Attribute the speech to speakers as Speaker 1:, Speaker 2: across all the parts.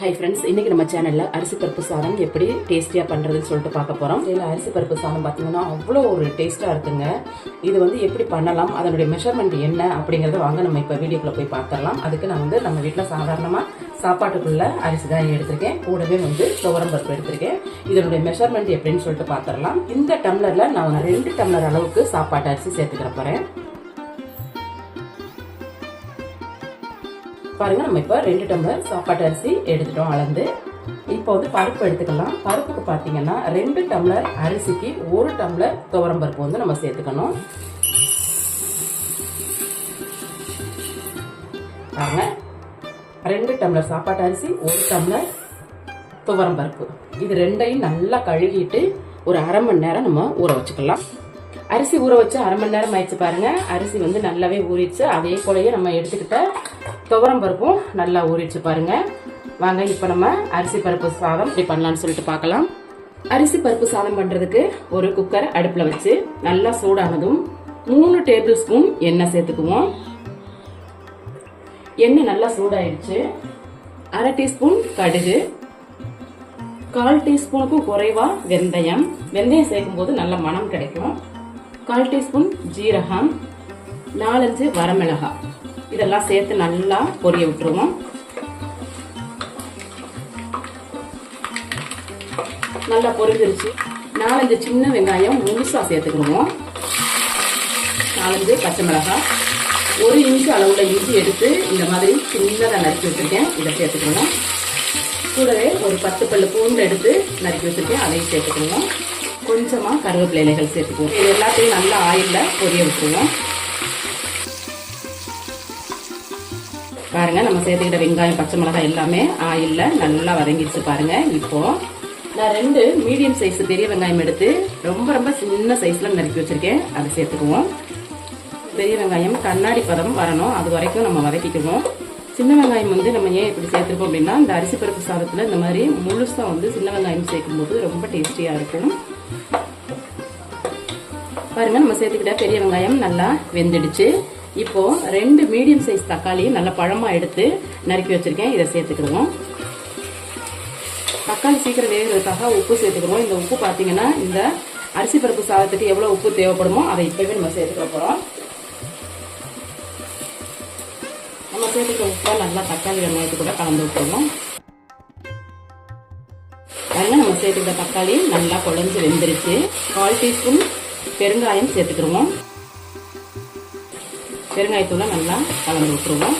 Speaker 1: Hi friends இன்னைக்கு நம்ம சேனலில் அரிசி பருப்பு சாதம் எப்படி டேஸ்டியாக பண்ணுறதுன்னு சொல்லிட்டு பார்க்க போகிறோம் இதில் அரிசி பருப்பு சாதம் பார்த்தீங்கன்னா அவ்வளோ ஒரு டேஸ்ட்டாக இருக்குங்க. இது வந்து எப்படி பண்ணலாம் அதனுடைய மெஷர்மெண்ட் என்ன அப்படிங்கிறத வாங்க நம்ம இப்போ வீடியோக்குள்ளே போய் பார்த்துடலாம். அதுக்கு நான் வந்து நம்ம வீட்டில் சாதாரணமாக சாப்பாட்டுக்குள்ளே அரிசி தான் எடுத்திருக்கேன். கூடவே வந்து துவரம் பருப்பு எடுத்திருக்கேன். இதனுடைய மெஷர்மெண்ட் எப்படின்னு சொல்லிட்டு பார்த்துடலாம். இந்த டம்ளரில் நான் ரெண்டு டம்ளர் அளவுக்கு சாப்பாட்டு அரிசி சேர்த்துக்கிற போகிறேன் பாருங்க நம்ம இப்போ ரெண்டு டம்ளர் சாப்பாட்டு அரிசி எடுத்துட்டோம் அளந்து. இப்போ வந்து பருப்பு எடுத்துக்கலாம். பருப்புக்கு பார்த்தீங்கன்னா ரெண்டு டம்ளர் அரிசிக்கு ஒரு டம்ளர் துவரம் பருப்பு வந்து நம்ம சேர்த்துக்கணும். பாருங்க ரெண்டு டம்ளர் சாப்பாட்டு அரிசி ஒரு டம்ளர் துவரம் பருப்பு. இது ரெண்டையும் நல்லா கழுகிட்டு ஒரு அரை மணி நேரம் நம்ம ஊற வச்சுக்கலாம். அரிசி ஊற வச்சு அரை மணி நேரம் ஆயிடுச்சு பாருங்க. அரிசி வந்து நல்லாவே ஊறிடுச்சு. அதே போலயே நம்ம எடுத்துக்கிட்ட துவரம் பருப்பும் நல்லா ஊறிடுச்சு பாருங்கள் வாங்க இப்போ நம்ம அரிசி பருப்பு சாதம் இப்படி பண்ணலான்னு சொல்லிட்டு பார்க்கலாம். அரிசி பருப்பு சாதம் பண்ணுறதுக்கு ஒரு குக்கர் அடுப்பில் வச்சு நல்லா சூடானதும் மூணு டேபிள் ஸ்பூன் எண்ணெய் சேர்த்துக்குவோம். எண்ணெய் நல்லா சூடாயிடுச்சு. அரை டீஸ்பூன் கடுகு. கால் டீஸ்பூனுக்கும் குறைவாக வெந்தயம். வெந்தயம் சேர்க்கும்போது நல்ல மனம் கிடைக்கும். கால் டீஸ்பூன் ஜீரகம். நாலஞ்சு வரமிளகாய். இதெல்லாம் சேர்த்து நல்லா பொரிய விட்டுருவோம். நல்லா பொரிஞ்சிருச்சு. நாலஞ்சு சின்ன வெங்காயம் முழுசா சேர்த்துக்கிடுவோம். நாலஞ்சு பச்சை மிளகாய். ஒரு இன்ச்சு அளவுல இஞ்சி எடுத்து இந்த மாதிரி சின்னதாக நறுக்கி வச்சிருக்கேன். இதை சேர்த்துக்கணும் கூடவே ஒரு பத்து பல்லு பூண்டு எடுத்து நறுக்கி வச்சிருக்கேன். அதையும் சேர்த்துக்கணும் கொஞ்சமாக கருவேப்பிலை இலைகள் சேர்த்துக்குவோம். இது எல்லாத்தையும் நல்லா ஆயிலில் பொரிய விட்டுருவோம். பாருங்க நம்ம சேர்த்துக்கிட்ட வெங்காயம் பச்சை மிளகாய் எல்லாமே ஆயிலில் நல்லா வதங்கிடுச்சு பாருங்கள் இப்போது நான் ரெண்டு மீடியம் சைஸ் பெரிய வெங்காயம் எடுத்து ரொம்ப ரொம்ப சின்ன சைஸில் நறுக்கி வச்சுருக்கேன். அதை சேர்த்துக்குவோம். பெரிய வெங்காயம் கண்ணாடி பதம் வரணும். அது வரைக்கும் நம்ம வதக்கிக்குவோம். சின்ன வெங்காயம் வந்து நம்ம ஏன் இப்படி சேர்த்துருக்கோம் அப்படின்னா இந்த அரிசி பருப்பு சாதத்தில் இந்த மாதிரி முழுசாக வந்து சின்ன வெங்காயம் சேர்க்கும்போது ரொம்ப டேஸ்டியாக இருக்கும். பாருங்கள் நம்ம சேர்த்துக்கிட்ட பெரிய வெங்காயம் நல்லா வெந்துடுச்சு. இப்போ ரெண்டு மீடியம் சைஸ் தக்காளி நல்லா பழமா எடுத்து நறுக்கி வச்சிருக்கேன். இதை சேர்த்துக்கிடுவோம். தக்காளி சீக்கிரம் வேகிறதுக்காக உப்பு சேர்த்துக்கிறோம் இந்த உப்பு பார்த்தீங்கன்னா இந்த அரிசி பருப்பு சாதத்துக்கு எவ்வளோ உப்பு தேவைப்படுமோ அதை இப்பவே நம்ம சேர்த்துக்க போகிறோம் நம்ம சேர்த்துக்கிற உப்பை நல்லா தக்காளி வெங்காயத்து கூட கலந்து விட்டுருவோம். பாருங்க நம்ம சேர்த்துக்கிற தக்காளி நல்லா குழஞ்சி வெந்துருச்சு. கால் டீஸ்பூன் பெருங்காயம் சேர்த்துக்கிடுவோம். பெருங்காயத்தூளை நல்லா கலந்து விட்டுருவோம்.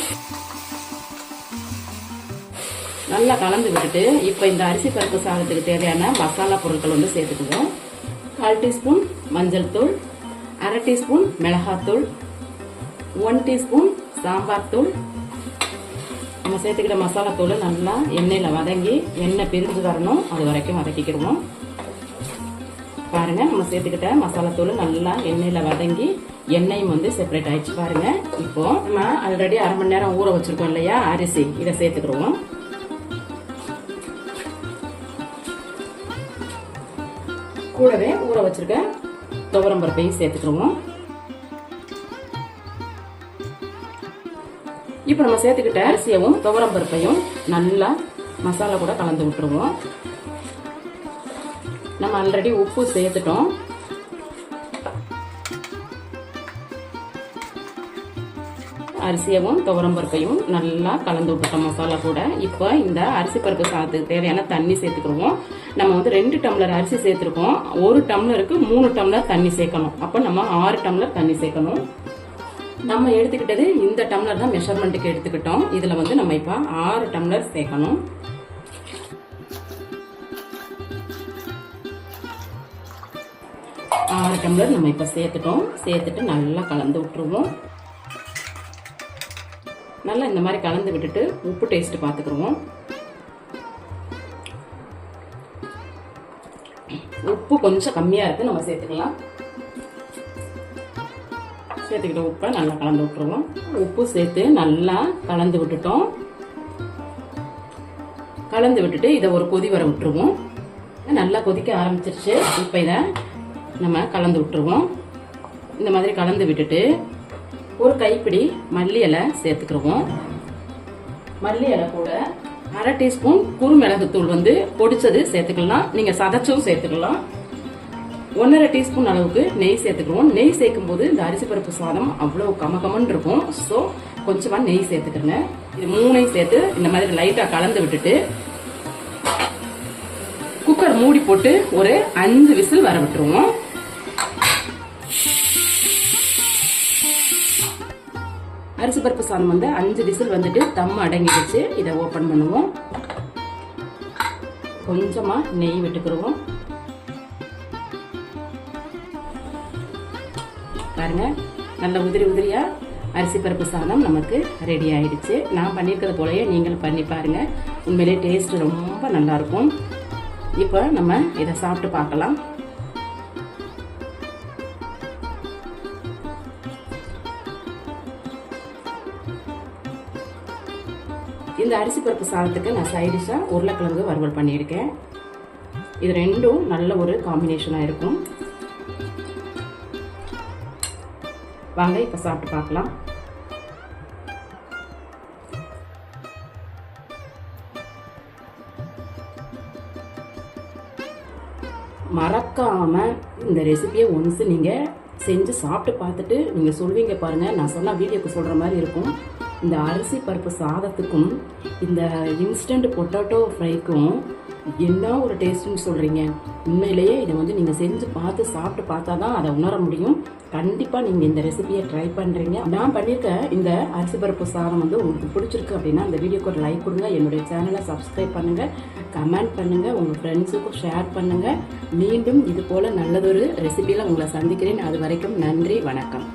Speaker 1: நல்லா கலந்து விட்டுட்டு இப்போ இந்த அரிசி பருப்பு சாதத்துக்கு தேவையான மசாலா பொருட்கள் வந்து சேர்த்துக்குவோம். கால் டீஸ்பூன் மஞ்சள் தூள் அரை டீஸ்பூன் மிளகாத்தூள் ஒன் டீஸ்பூன் சாம்பார் தூள். நம்ம சேர்த்துக்கிட்ட மசாலா தூள் நல்லா எண்ணெயில் வதங்கி எண்ணெய் பிரிஞ்சு வரணும். அது வரைக்கும் வதக்கிக்கிடுவோம். பாருங்கள் நம்ம சேர்த்துக்கிட்ட மசாலா தூள் நல்லா எண்ணெயில் வதங்கி எண்ணெயும் வந்து செப்பரேட் ஆயிடுச்சு பாருங்க. இப்போ நம்ம ஆல்ரெடி அரை மணி நேரம் ஊற வச்சிருக்கோம் இல்லையா? அரிசி. இதை சேர்த்துக்கிடுவோம். கூடவே ஊற வச்சிருக்க துவரம் பருப்பையும் சேர்த்துக்கிடுவோம். இப்போ நம்ம சேர்த்துக்கிட்ட அரிசியவும் துவரம் பருப்பையும் நல்லா மசாலா கூட கலந்து விட்டுருவோம். நம்ம ஆல்ரெடி உப்பு சேர்த்துட்டோம். அரிசியவும் துவரம் பருப்பையும் நல்லா கலந்து விட்டுட்டோம். மசாலா கூட. இப்போ இந்த அரிசி பருப்பு சாதத்துக்கு தேவையான தண்ணி சேர்த்துக்கிடுவோம். நம்ம வந்து ரெண்டு டம்ளர் அரிசி சேர்த்துருக்கோம். ஒரு டம்ளருக்கு மூணு டம்ளர் தண்ணி சேர்க்கணும். அப்போ நம்ம ஆறு டம்ளர் தண்ணி சேர்க்கணும். நம்ம எடுத்துக்கிட்டது இந்த டம்ளர் தான் மெஷர்மெண்ட்டுக்கு எடுத்துக்கிட்டோம். இதில் வந்து நம்ம இப்போ ஆறு டம்ளர் சேர்க்கணும். ஆறு டம்ளர் நம்ம இப்போ சேர்த்துட்டோம். சேர்த்துட்டு நல்லா கலந்து விட்டுருவோம். நல்லா இந்த மாதிரி கலந்து விட்டுட்டு உப்பு டேஸ்ட் பார்த்துக்குருவோம் உப்பு கொஞ்சம் கம்மியாக இருக்குது நம்ம சேர்த்துக்கலாம். சேர்த்துக்கிட்ட உப்பை நல்லா கலந்து விட்டுருவோம். உப்பு சேர்த்து நல்லா கலந்து விட்டுட்டோம். கலந்து விட்டுட்டு இதை ஒரு கொதி வர விட்டுருவோம். நல்லா கொதிக்க ஆரம்பிச்சிருச்சு. இப்போ இதை நம்ம கலந்து விட்டுருவோம். இந்த மாதிரி கலந்து விட்டுட்டு ஒரு கைப்பிடி மல்லி இலை சேர்த்துக்கிடுவோம் மல்லி இலை கூட அரை டீஸ்பூன் குறுமிளகுத்தூள் வந்து பொடிச்சது சேர்த்துக்கலாம். நீங்க சதைச்சும் சேர்த்துக்கலாம். ஒன்றரை டீஸ்பூன் அளவுக்கு நெய் சேர்த்துக்குவோம் நெய் சேர்க்கும் போது இந்த அரிசி பருப்பு சாதம் அவ்வளோ கமகமன்னு இருக்கும். ஸோ கொஞ்சமாக நெய் சேர்த்துக்கிறங்க இது மூணையும் சேர்த்து இந்த மாதிரி லைட்டாக கலந்து விட்டுட்டு குக்கர் மூடி போட்டு ஒரு அஞ்சு விசில் வர விட்டுருவோம். அரிசி பருப்பு சாதம் வந்து அஞ்சு விசில் வந்துட்டு தம் அடங்கிடுச்சு. இதை ஓப்பன் பண்ணுவோம். கொஞ்சமாக நெய் விட்டுக்கிடுவோம் பாருங்க நல்ல உதிரி உதிரியா அரிசி பருப்பு சாதம் நமக்கு ரெடி ஆயிடுச்சு. நான் பண்ணியிருக்கிறது போலயே நீங்களும் பண்ணி பாருங்க. உண்மையிலே டேஸ்ட் ரொம்ப நல்லா இருக்கும். இப்போ நம்ம இதை சாப்பிட்டு பார்க்கலாம். இந்த அரிசி பருப்பு சாதத்துக்கு நான் சைடிஷாக உருளைக்கிழங்கு வறுவல் பண்ணியிருக்கேன். இது ரெண்டும் நல்ல ஒரு காம்பினேஷனாக இருக்கும். வாங்க இப்போ சாப்பிட்டு பார்க்கலாம். மறக்காம இந்த ரெசிபியை ஒன்ஸ் நீங்க செஞ்சு சாப்பிட்டு பார்த்துட்டு நீங்க சொல்வீங்க பாருங்க. நான் சொன்னால் வீடியோக்கு சொல்ற மாதிரி இருக்கும். இந்த அரிசி பருப்பு சாதத்துக்கும் இந்த இன்ஸ்டன்ட் பொட்டேட்டோ ஃப்ரைக்கும் என்ன ஒரு டேஸ்ட்னு சொல்கிறீங்க உண்மையிலேயே இதை வந்து நீங்கள் செஞ்சு பார்த்து சாப்பிட்டு பார்த்தா தான் அதை உணர முடியும். கண்டிப்பாக நீங்கள் இந்த ரெசிபியை ட்ரை பண்ணுறீங்க நான் பண்ணியிருக்க இந்த அரிசி பருப்பு சாதம் வந்து உங்களுக்கு பிடிச்சிருக்கு அப்படின்னா இந்த வீடியோக்கு ஒரு லைக் கொடுங்க. என்னுடைய சேனலை சப்ஸ்கிரைப் பண்ணுங்கள் கமெண்ட் பண்ணுங்கள் உங்கள் ஃப்ரெண்ட்ஸுக்கும் ஷேர் பண்ணுங்கள் மீண்டும் இது போல் நல்லதொரு ரெசிபியில் உங்களை சந்திக்கிறேன். அது வரைக்கும் நன்றி வணக்கம்.